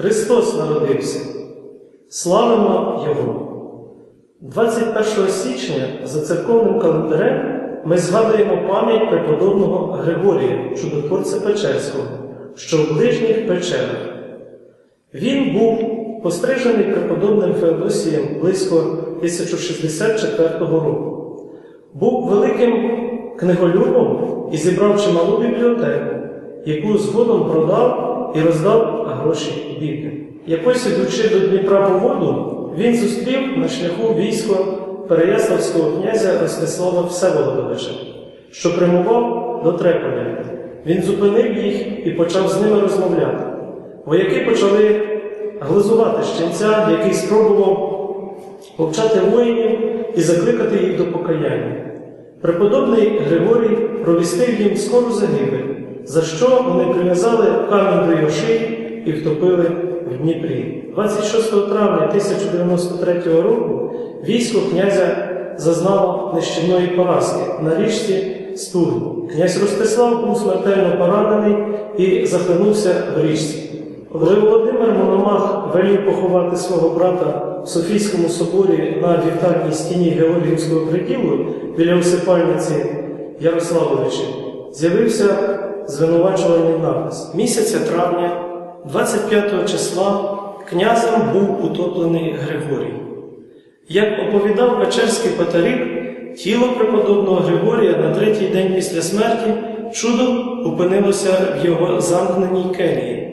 Христос народився. Славимо Його! 21 січня за церковним календарем ми згадуємо пам'ять преподобного Григорія, чудотворця Печерського, що в ближніх печерах. Він був пострижений преподобним Феодосієм близько 1064 року. Був великим книголюбом і зібрав чималу бібліотеку, яку згодом продав і роздав гроші бідним. Якось ідучи до Дніпра по воду, він зустрів на шляху військо Переяславського князя Ростислава Всеволодовича, що прямував до Треполя. Він зупинив їх і почав з ними розмовляти. Вояки почали глузувати щенця, який спробував повчати воїнів і закликати їх до покаяння. Преподобний Григорій провістив їм скору загибель, за що вони прив'язали камінь до його шиї і втопили в Дніпрі. 26 травня 1093 року військо князя зазнало нищівної поразки на річці Стургу. Князь Ростислав був смертельно поранений і захлинувся в річці. Коли Володимир Мономах велів поховати свого брата в Софійському соборі на вівтарній стіні Георгіївського приділу біля усипальниці Ярославовича, з'явився звинувачувальний напис. Місяця травня, 25 числа, князем був утоплений Григорій. Як оповідав Печерський патарік, тіло преподобного Григорія на третій день після смерті чудом опинилося в його замкненій келії.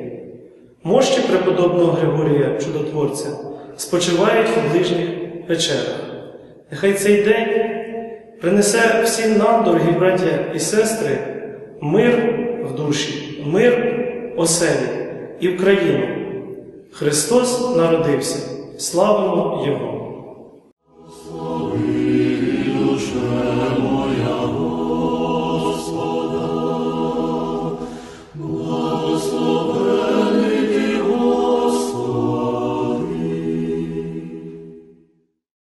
Мощі преподобного Григорія Чудотворця спочивають у ближніх печерах. Нехай цей день принесе всім нам, дорогі браття і сестри, мир в душі, мир у оселі і в країну. Христос народився. Славимо Його!